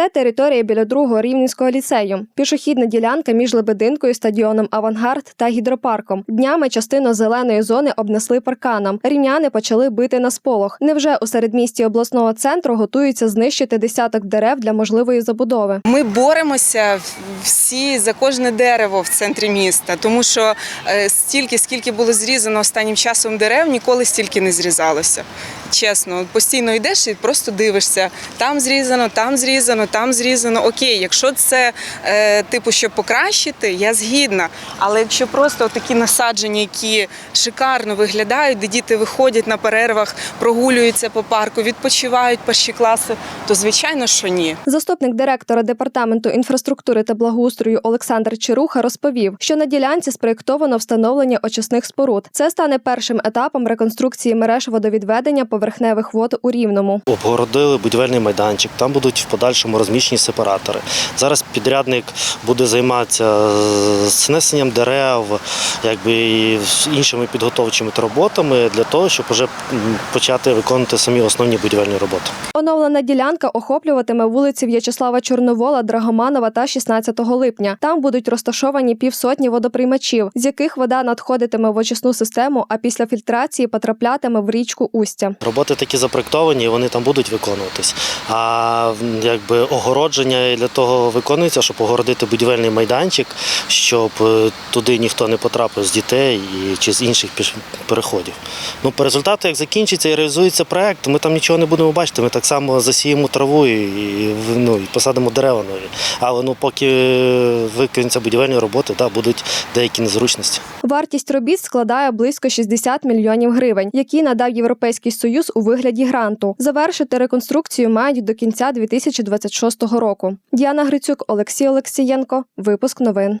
Це територія біля другого рівненського ліцею, пішохідна ділянка між Лебединкою, стадіоном Авангард та гідропарком. Днями частину зеленої зони обнесли парканом. Рівняни почали бити на сполох. Невже у середмісті обласного центру готуються знищити десяток дерев для можливої забудови? Ми боремося всі за кожне дерево в центрі міста, тому що е, стільки, скільки було зрізано останнім часом дерев, ніколи стільки не зрізалося. Чесно, постійно йдеш і просто дивишся. Там зрізано, там зрізано, там зрізано. Окей, якщо це е, типу, щоб покращити, я згідна. Але якщо просто такі насадження, які шикарно виглядають, де діти виходять на перервах, прогулюються по парку, відпочивають перші класи, то звичайно, що ні. Заступник директора департаменту інфраструктури та благоустрою Олександр Чируха розповів, що на ділянці спроєктовано встановлення очисних споруд. Це стане першим етапом реконструкції мереж водовідведення поверхневих вод у рівному. Обгородили будівельний майданчик, там будуть в подальшому розміщені сепаратори. Зараз підрядник буде займатися знесенням дерев, якби і іншими підготовчими роботами для того, щоб вже почати виконувати самі основні будівельні роботи. Оновлена ділянка охоплюватиме вулиці В'ячеслава Чорновола, Драгоманова та 16 липня. Там будуть розташовані півсотні водоприймачів, з яких вода надходитиме в очисну систему, а після фільтрації потраплятиме в річку Устя. Роботи такі запроектовані, вони там будуть виконуватись. А якби огородження для того виконується, щоб огородити будівельний майданчик, щоб е, туди ніхто не потрапив з дітей і чи з інших переходів. Ну, по результату, як закінчиться і реалізується проект, ми там нічого не будемо бачити. Ми так само засіємо траву і, ну, і посадимо дерева нові. Але ну, поки виконуються будівельні роботи, да, будуть деякі незручності. Вартість робіт складає близько 60 мільйонів гривень, які надав Європейський союз у вигляді гранту. Завершити реконструкцію мають до кінця 2026 року. Діана Грицюк, Олексій Олексієнко. Випуск новин.